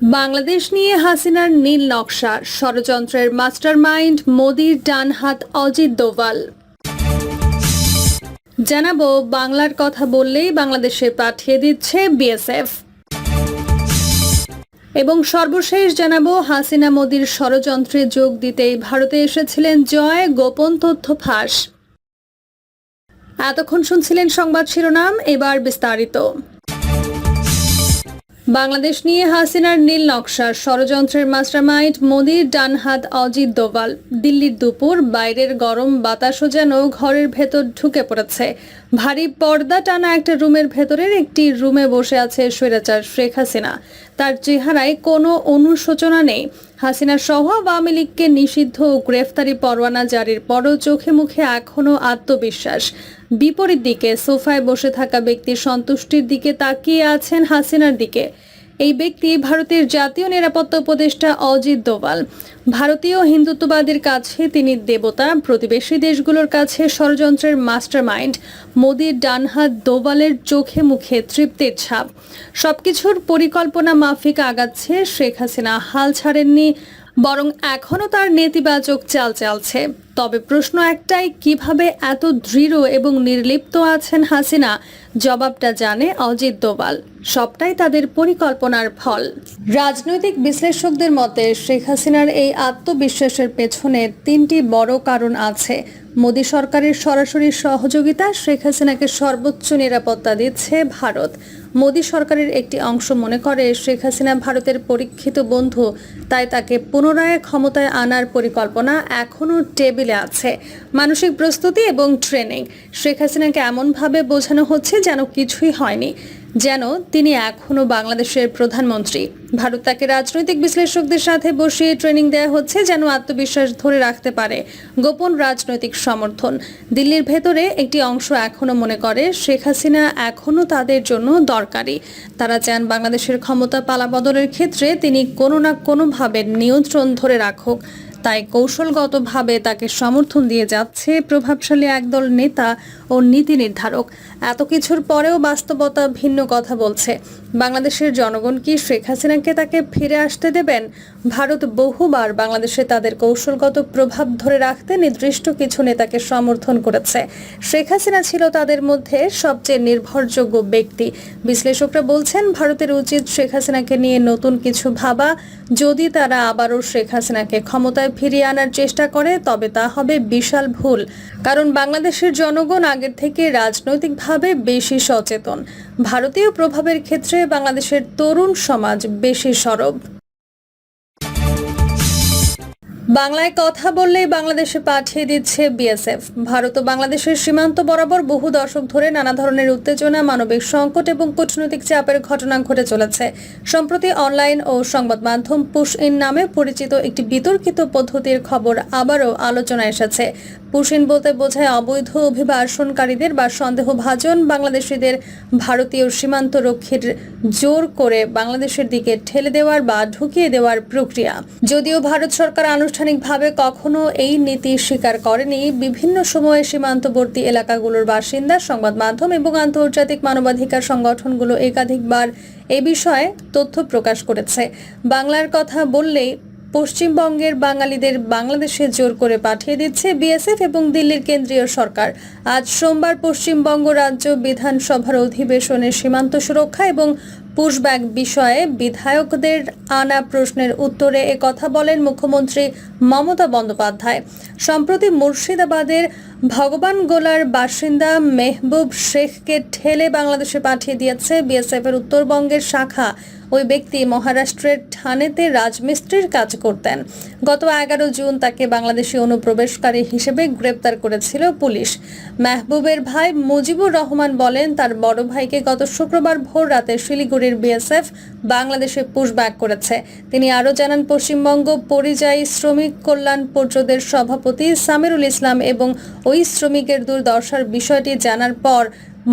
বাংলাদেশ নিয়ে হাসিনার নীল নকশা, ষড়যন্ত্রের মাস্টারমাইন্ড মোদির ডান হাত অজিত দোভাল। জানাব বাংলার কথা বললেই বাংলাদেশে পাঠিয়ে দিচ্ছে বিএসএফ। এবং সর্বশেষ জানাব হাসিনা মোদির ষড়যন্ত্রে যোগ দিতেই ভারতে এসেছিলেন জয়, গোপন তথ্য ফাঁস। এতক্ষণ শুনছিলেন সংবাদ শিরোনাম, এবার বিস্তারিত। বাংলাদেশ নিয়ে হাসিনার নীল নকশার ষড়যন্ত্রের মাস্টারমাইন্ড মোদির ডানহাত অজিত দোভাল। দিল্লির দুপুর, বাইরের গরম বাতাসও যেন ঘরের ভেতর ঢুকে পড়েছে। ভারী পর্দা টানা একটা রুমের ভেতরের একটি রুমে বসে আছে স্বৈরাচার শেখ হাসিনা। তার চেহারায় কোনো অনুশোচনা নেই। হাসিনা সহ আওয়ামী লীগকে নিষিদ্ধ ও গ্রেফতারি পরোয়ানা জারির পরও চোখে মুখে এখনও আত্মবিশ্বাস। বিপরীত দিকে সোফায় বসে থাকা ব্যক্তি সন্তুষ্টির দিকে তাকিয়ে আছেন হাসিনার দিকে। এই ব্যক্তি ভারতের জাতীয় নিরাপত্তা উপদেষ্টা অজিত দোভাল। ভারতীয় হিন্দুত্ববাদীর কাছে তিনি দেবতা, প্রতিবেশী দেশগুলোর কাছে ষড়যন্ত্রের মাস্টার মাইন্ড মোদির ডানহাত দোভালের চোখে মুখে তৃপ্তির ছাপ। সবকিছুর পরিকল্পনা মাফিক আগাচ্ছে শেখ হাসিনা। হাল ছাড়েননি বরং এখনও তার নেতিবাচক চাল চালছে। তবে প্রশ্ন একটাই, কীভাবে এত দৃঢ় এবং নির্লিপ্ত আছেন হাসিনা? জবাবটা জানে অজিত দোবাল সবটাই তাদের পরিকল্পনার ফল। রাজনৈতিক বিশ্লেষকদের মতে, শেখ হাসিনার এই আত্মবিশ্বাসের পেছনে তিনটি বড় কারণ আছে। মোদী সরকারের সরাসরি সহযোগিতা শেখ হাসিনাকে সর্বোচ্চ নিরাপত্তা দিচ্ছে ভারত। মোদী সরকারের একটি অংশ মনে করে, শেখ হাসিনা ভারতের পরীক্ষিত বন্ধু, তাই তাকে পুনরায় ক্ষমতায় আনার পরিকল্পনা এখনও টেবিলে আছে। মানসিক প্রস্তুতি এবং ট্রেনিং। শেখ হাসিনাকে এমনভাবে বোঝানো হচ্ছে যেন কিছুই হয়নি। যেন তিনি এখনও বাংলাদেশের প্রধানমন্ত্রী। ভারত তাকে রাজনৈতিক বিশ্লেষকদের সাথে বসিয়ে ট্রেনিং দেওয়া হচ্ছে যেন আত্মবিশ্বাস ধরে রাখতে পারে গোপন রাজনৈতিক সমর্থন। দিল্লির ভেতরে একটি অংশ এখনও মনে করে, শেখ হাসিনা এখনও তাদের জন্য দরকারি। তারা চান বাংলাদেশের ক্ষমতা পালাবদলের ক্ষেত্রে তিনি কোনো না কোনোভাবে নিয়ন্ত্রণ ধরে রাখুক। তাই কৌশলগতভাবে তাকে সমর্থন দিয়ে যাচ্ছে প্রভাবশালী একদল নেতা ও নীতি নির্ধারক। এত কিছুর পরেও বাস্তবতা ভিন্ন কথা বলছে। বাংলাদেশের জনগণ কি শেখ হাসিনাকে তাকে ফিরে আসতে দেবেন? ভারত বহুবার বাংলাদেশে তাদের কৌশলগত প্রভাব ধরে রাখতে নির্দিষ্ট কিছু নেতাকে সমর্থন করেছে। শেখ হাসিনা ছিল তাদের মধ্যে সবচেয়ে নির্ভরযোগ্য ব্যক্তি। বিশ্লেষকরা বলছেন, ভারতের উচিত শেখ হাসিনাকে নিয়ে নতুন কিছু ভাবা। যদি তারা আবারও শেখ হাসিনাকে ক্ষমতায় ফিরিয়ে আনার চেষ্টা করে, তবে তা হবে বিশাল ভুল। কারণ বাংলাদেশের জনগণ আগের থেকে রাজনৈতিকভাবে বেশি সচেতন। ভারতীয় প্রভাবের ক্ষেত্রে বাংলাদেশের তরুণ সমাজ বেশি সরব। বাংলায় কথা বললেই বাংলাদেশে পাঠিয়ে দিচ্ছে বিএসএফ। ভারত ও বাংলাদেশের সীমান্ত বরাবর বহু দশক ধরে নানা ধরনের উত্তেজনা, মানবিক সংকট এবং কূটনৈতিক চাপের ঘটনা ঘটে চলেছে। সম্প্রতি অনলাইন ও সংবাদ মাধ্যম পুশ ইন নামে পরিচিত একটি বিতর্কিত পদ্ধতির খবর আবারও আলোচনায় এসেছে। পুশ ইন বলতে বোঝায় অবৈধ অভিবাসনকারীদের বা সন্দেহভাজন বাংলাদেশিদের ভারতীয় সীমান্ত রক্ষীর জোর করে বাংলাদেশের দিকে ঠেলে দেওয়ার বা ঢুকিয়ে দেওয়ার প্রক্রিয়া। যদিও ভারত সরকার আনুষ্ঠানিকভাবে কখনো এই নীতি স্বীকার করেনি বিভিন্ন সময়ে সীমান্তবর্তী এলাকাগুলোর বাসিন্দা, সংবাদ মাধ্যম এবং আন্তর্জাতিক মানবাধিকার সংগঠনগুলো একাধিকবার এ বিষয়ে তথ্য প্রকাশ করেছে। বাংলার কথা বললেই পশ্চিমবঙ্গের বাঙালিদের বাংলাদেশে জোর করে পাঠিয়ে দিচ্ছে বিএসএফ এবং দিল্লির কেন্দ্রীয় সরকার। আজ সোমবার পশ্চিমবঙ্গ রাজ্য বিধানসভার অধিবেশনে সীমান্ত সুরক্ষা এবং পুশব্যাক বিষয়ে বিধায়কদের আনা প্রশ্নের উত্তরে এ কথা বলেন মুখ্যমন্ত্রী মমতা বন্দ্যোপাধ্যায়। সম্প্রতি মুর্শিদাবাদের ভগবান গোলার বাসিন্দা মেহবুব শেখকে ঠেলে বাংলাদেশে পাঠিয়ে দিয়েছে বিএসএফ এর উত্তরবঙ্গের শাখা। ওই ব্যক্তি মহারাষ্ট্রের ঠানেতে রাজমিস্ত্রির কাজ করতেন। গত এগারো জুন তাকে বাংলাদেশি অনুপ্রবেশকারী হিসেবে গ্রেপ্তার করেছিল পুলিশ। মেহবুবের ভাই মুজিবুর রহমান বলেন, তার বড় ভাইকে গত শুক্রবার ভোর রাতে শিলিগুড়ির বিএসএফ বাংলাদেশে পুশব্যাক করেছে। তিনি আরও জানান, পশ্চিমবঙ্গ পরিযায়ী শ্রমিক কল্যাণ পর্ষদের সভাপতি সামিরুল ইসলাম এবং ওই শ্রমিকের দুর্দশার বিষয়টি জানার পর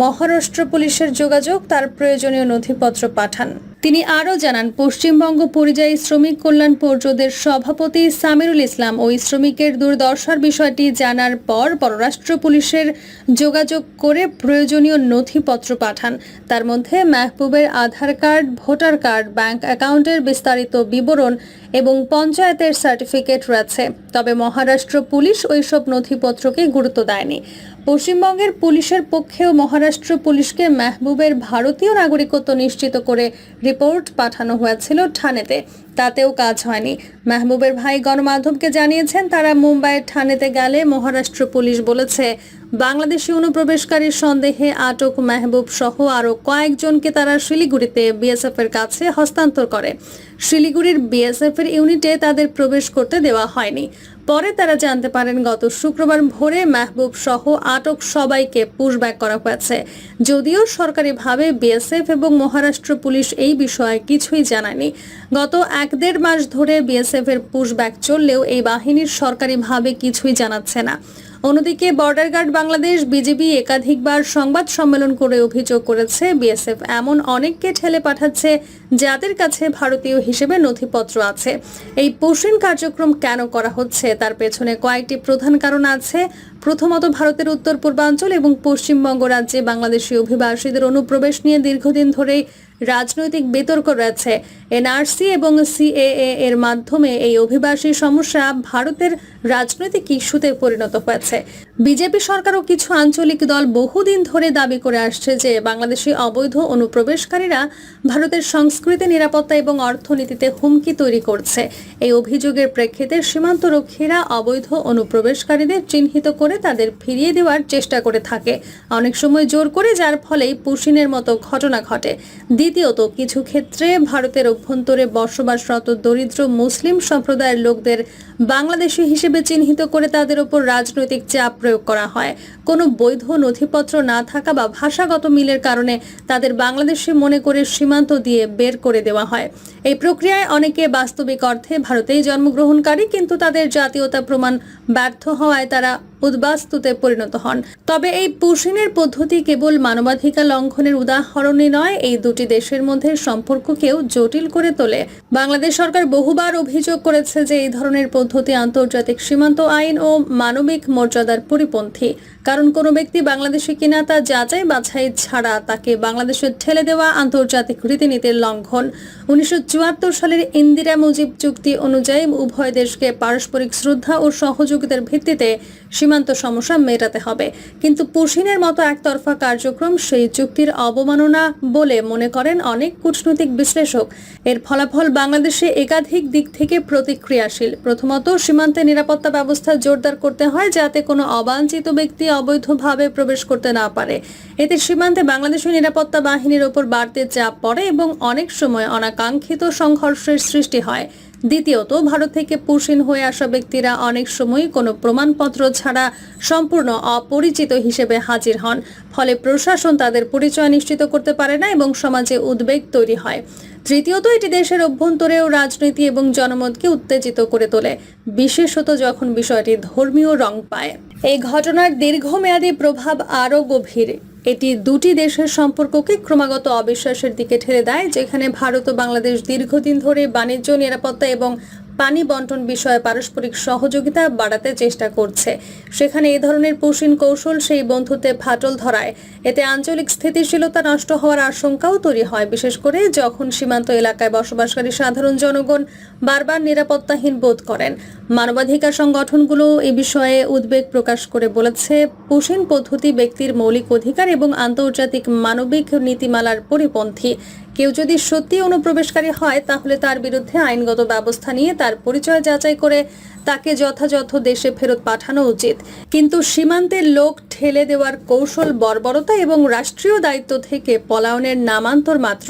মহারাষ্ট্র পুলিশের যোগাযোগ তার প্রয়োজনীয় নথিপত্র পাঠান। তিনি আরও জানান, পশ্চিমবঙ্গ পরিযায়ী শ্রমিক কল্যাণ পর্ষদের সভাপতি সামিরুল ইসলাম ওই শ্রমিকের দুর্দশার বিষয়টি জানার পর পররাষ্ট্র পুলিশের যোগাযোগ করে প্রয়োজনীয় নথিপত্র পাঠান। তার মধ্যে মাহবুবের Aadhaar card, voter card, bank অ্যাকাউন্টের বিস্তারিত বিবরণ এবং পঞ্চায়েতের সার্টিফিকেট রয়েছে। তবে মহারাষ্ট্র পুলিশ ওইসব নথিপত্রকে গুরুত্ব দেয়নি। পশ্চিমবঙ্গের পুলিশের পক্ষেও মহারাষ্ট্র পুলিশকে মেহবুবের ভারতীয় নাগরিকত্ব নিশ্চিত করে রিপোর্ট পাঠানো হয়েছিল ঠানেতে তাতেও কাজ হয়নি। মেহবুবের ভাই গণমাধ্যমকে জানিয়েছেন, তারা মুম্বাইয়ের ঠানেতে গেলে মহারাষ্ট্র পুলিশ বলেছে, বাংলাদেশি অনুপ্রবেশকারীর সন্দেহে আটক মেহবুব সহ আরও কয়েকজনকে তারা শিলিগুড়িতে বিএসএফ এর কাছে হস্তান্তর করে। শিলিগুড়ির বিএসএফ এর ইউনিটে তাদের প্রবেশ করতে দেওয়া হয়নি। পরে তারা জানতে পারেন গত শুক্রবার ভোরে মেহবুব সহ আটক সবাইকে পুশব্যাক করা হয়েছে। যদিও সরকারিভাবে বিএসএফ এবং মহারাষ্ট্র পুলিশ এই বিষয়ে কিছুই জানায়নি। গত এক দেড় মাস ধরে বিএসএফ এর পুশব্যাক চললেও এই বাহিনীর সরকারিভাবে কিছুই জানাচ্ছে না। অন্যদিকে বর্ডার গার্ড বাংলাদেশ বিজেপি একাধিকবার সংবাদ সম্মেলন করে অভিযোগ করেছে, বিএসএফ এমন অনেককে ঠেলে পাঠাচ্ছে যাদের কাছে ভারতীয় হিসেবে নথিপত্র আছে। এই পোষণ কার্যক্রম কেন করা হচ্ছে? তার পেছনে কয়েকটি প্রধান কারণ আছে। প্রথমত ভারতের উত্তর পূর্বাঞ্চল এবং পশ্চিমবঙ্গ রাজ্যে বাংলাদেশি অভিবাসীদের অনুপ্রবেশ নিয়ে দীর্ঘদিন ধরেই রাজনৈতিক বিতর্ক রয়েছে। এনআরসি এবং সিএএ এর মাধ্যমে এই অভিবাসী সমস্যা ভারতের রাজনৈতিক ইস্যুতে পরিণত হয়েছে। বিজেপি সরকার ও কিছু আঞ্চলিক দল বহুদিন ধরে দাবি করে আসছে যে বাংলাদেশি অবৈধ অনুপ্রবেশকারীরা ভারতের সংস্কৃতি, নিরাপত্তা এবং অর্থনীতিতে হুমকি তৈরি করছে। এই অভিযোগের প্রেক্ষিতে সীমান্তরক্ষীরা অবৈধ অনুপ্রবেশকারীদের চিহ্নিত করে তাদের ফিরিয়ে দেওয়ার চেষ্টা করে থাকে। অনেক সময় জোর করে, যার ফলেই পুশিনের মতো ঘটনা ঘটে। দ্বিতীয়ত, কিছু ক্ষেত্রে ভারতের অভ্যন্তরে বসবাসরত দরিদ্র মুসলিম সম্প্রদায়ের লোকদের বাংলাদেশি হিসেবে চিহ্নিত করে তাদের ওপর রাজনৈতিক চাপ প্রয়োগ করা হয়। কোনো বৈধ নথিপত্র না থাকা বা ভাষাগত মিলের কারণে তাদের বাংলাদেশি মনে করে সীমান্ত দিয়ে বের করে দেওয়া হয়। এই প্রক্রিয়ায় অনেকে বাস্তবিক অর্থে ভারতেই জন্মগ্রহণকারী, কিন্তু তাদের জাতীয়তা প্রমাণ ব্যর্থ হওয়ায় তারা উদ্বাস্তুতে পরিণত হন। তবে এই পুশিনের পদ্ধতি কেবল মানবাধিকার লঙ্ঘনের উদাহরণই নয়, এই দুটি দেশের মধ্যে সম্পর্ককেও জটিল করে তোলে। বাংলাদেশ সরকার বহুবার অভিযোগ করেছে যে এই ধরনের পদ্ধতি আন্তর্জাতিক সীমান্ত আইন ও মানবিক মর্যাদার পরিপন্থী কারণ কোনো ব্যক্তি বাংলাদেশে কিনা তা যাচাই বাছাই ছাড়া তাকে বাংলাদেশে ঠেলে দেওয়া আন্তর্জাতিক রীতিনীতির লঙ্ঘন। উনিশশো চুয়াত্তর সালের ইন্দিরা মুজিব চুক্তি অনুযায়ী উভয় দেশকে পারস্পরিক শ্রদ্ধা ও সহযোগিতার ভিত্তিতে সীমান্ত সমস্যা মেটাতে হবে। কিন্তু পুশিনের মতো একতরফা কার্যক্রম সেই চুক্তির অবমাননা বলে মনে করেন অনেক কূটনৈতিক বিশ্লেষক। এর ফলাফল বাংলাদেশে একাধিক দিক থেকে প্রতিক্রিয়াশীল। প্রথমত, সীমান্তে নিরাপত্তা ব্যবস্থা জোরদার করতে হয় যাতে কোনো অবাঞ্ছিত ব্যক্তি অবৈধভাবে প্রবেশ করতে না পারে। এতে সীমান্তে বাংলাদেশের নিরাপত্তা বাহিনীর ওপর বাড়তে চাপ পড়ে এবং অনেক সময় অনাকাঙ্ক্ষিত সংঘর্ষের সৃষ্টি হয়। দ্বিতীয়ত, ভারত থেকে পুশিন হয়ে আসা ব্যক্তিরা অনেক সময় কোনো প্রমাণপত্র ছাড়া সম্পূর্ণ অপরিচিত হিসেবে হাজির হন। ফলে প্রশাসন তাদের পরিচয় নিশ্চিত করতে পারে না এবং সমাজে উদ্বেগ তৈরি হয়। তৃতীয়ত, এটি দেশের অভ্যন্তরেও রাজনীতি এবং জনমতকে উত্তেজিত করে তোলে। বিশেষত যখন বিষয়টি ধর্মীয় রং পায়। এই ঘটনার দীর্ঘমেয়াদী প্রভাব আরও গভীর। এটি দুটি দেশের সম্পর্ককে ক্রমাগত অবিশ্বাসের দিকে ঠেলে দেয়, যেখানে ভারত ও বাংলাদেশ দীর্ঘদিন ধরে বাণিজ্য, নিরাপত্তা এবং পানি বন্টন বিষয়ে পারস্পরিক সহযোগিতা বাড়াতে চেষ্টা করছে। সেখানে এই ধরনের পুষিন কৌশল সেই বন্ধুত্বে ফাটল ধরায়। এতে আঞ্চলিক স্থিতিশীলতা নষ্ট হওয়ার আশঙ্কাও তৈরি হয়, বিশেষ করে যখন সীমান্ত এলাকায় বসবাসকারী সাধারণ জনগণ বারবার নিরাপত্তাহীন বোধ করেন। মানবাধিকার সংগঠনগুলো এ বিষয়ে উদ্বেগ প্রকাশ করে বলেছে পুশিন পদ্ধতি ব্যক্তির মৌলিক অধিকার এবং আন্তর্জাতিক মানবিক নীতিমালার পরিপন্থী। কেউ যদি সত্যি অনুপ্রবেশকারী হয়, তাহলে তার বিরুদ্ধে আইনগত ব্যবস্থা নিয়ে তার পরিচয় যাচাই করে তাকে যথাযথ দেশে ফেরত পাঠানো উচিত। কিন্তু সীমান্তের লোক ঠেলে দেওয়ার কৌশল বর্বরতা এবং রাষ্ট্রীয় দায়িত্ব থেকে পলায়নের নামান্তর মাত্র।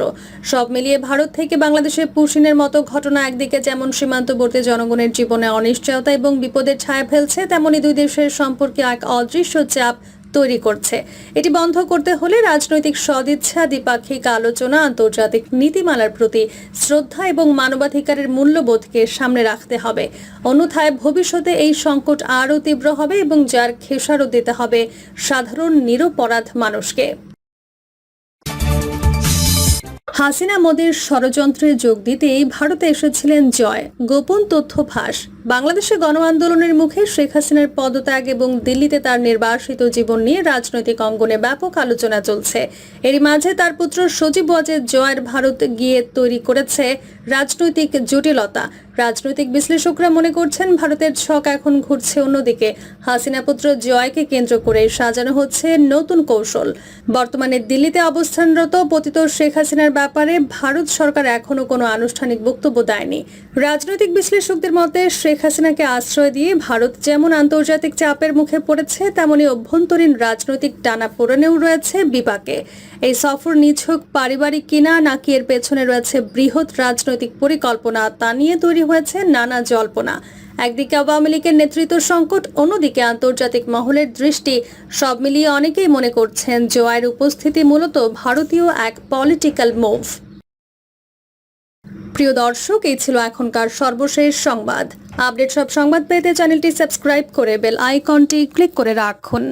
সব মিলিয়ে ভারত থেকে বাংলাদেশে পুশিনের মতো ঘটনা একদিকে যেমন সীমান্তবর্তী জনগণের জীবনে অনিশ্চয়তা এবং বিপদের ছায়া ফেলছে, তেমনি দুই দেশের সম্পর্কে এক অদৃশ্য চাপ তৈরি করছে। এটি বন্ধ করতে হলে রাজনৈতিক সদিচ্ছা, দ্বিপাক্ষিক আলোচনা, আন্তর্জাতিক নীতিমালার প্রতি শ্রদ্ধা এবং মানবাধিকারের মূল্যবোধকে সামনে রাখতে হবে। অন্যথায় ভবিষ্যতে এই সংকট আরও তীব্র হবে এবং যার খেসারও দিতে হবে সাধারণ, নিরপরাধ মানুষকে। হাসিনা মোদীর ষড়যন্ত্রে যোগ দিতেই ভারতে এসেছিলেন জয়। গোপন তথ্য ফাঁস। বাংলাদেশে গণ আন্দোলনের মুখে শেখ হাসিনার পদত্যাগ এবং দিল্লিতে তার নির্বাসিত জীবন নিয়ে রাজনৈতিক অঙ্গনে ব্যাপক আলোচনা চলছে। এরই মাঝে তার পুত্র সজীব ওয়াজেদ জয়ের ভারত গিয়ে তৈরি করেছে রাজনৈতিক জটিলতা। রাজনৈতিক বিশ্লেষকরা মনে করছেন ভারতের ছক এখন ঘুরছে অন্যদিকে। হাসিনা পুত্র জয়কে কেন্দ্র করে সাজানো হচ্ছে নতুন কৌশল। বর্তমানে দিল্লিতে অবস্থানরত পতিত শেখ হাসিনার ব্যাপারে ভারত সরকার এখনও কোনো আনুষ্ঠানিক বক্তব্য দেয়নি। রাজনৈতিক বিশ্লেষকদের মতে, শেখ হাসিনাকে আশ্রয় দিয়ে ভারত যেমন আন্তর্জাতিক চাপের মুখে পড়েছে, তেমনি অভ্যন্তরীণ রাজনৈতিক টানা পোড়েনেও রয়েছে বিপাকে। এই সফর নিছক পারিবারিক কিনা নাকি এর পেছনে রয়েছে বৃহৎ রাজনৈতিক পরিকল্পনা তা নিয়ে তৈরি হয়েছে নানা জল্পনা। একদিকে আওয়ামী লীগের নেতৃত্ব সংকট, অন্যদিকে আন্তর্জাতিক মহলের দৃষ্টি। সব মিলিয়ে অনেকেই মনে করছেন জয়ের উপস্থিতি মূলত ভারতীয় এক পলিটিক্যাল মুভ প্রিয় দর্শক, এই ছিল এখনকার সর্বশেষ সংবাদ। আপডেট সব সংবাদ পেতে চ্যানেলটি সাবস্ক্রাইব করে বেল আইকনটি ক্লিক করে রাখুন।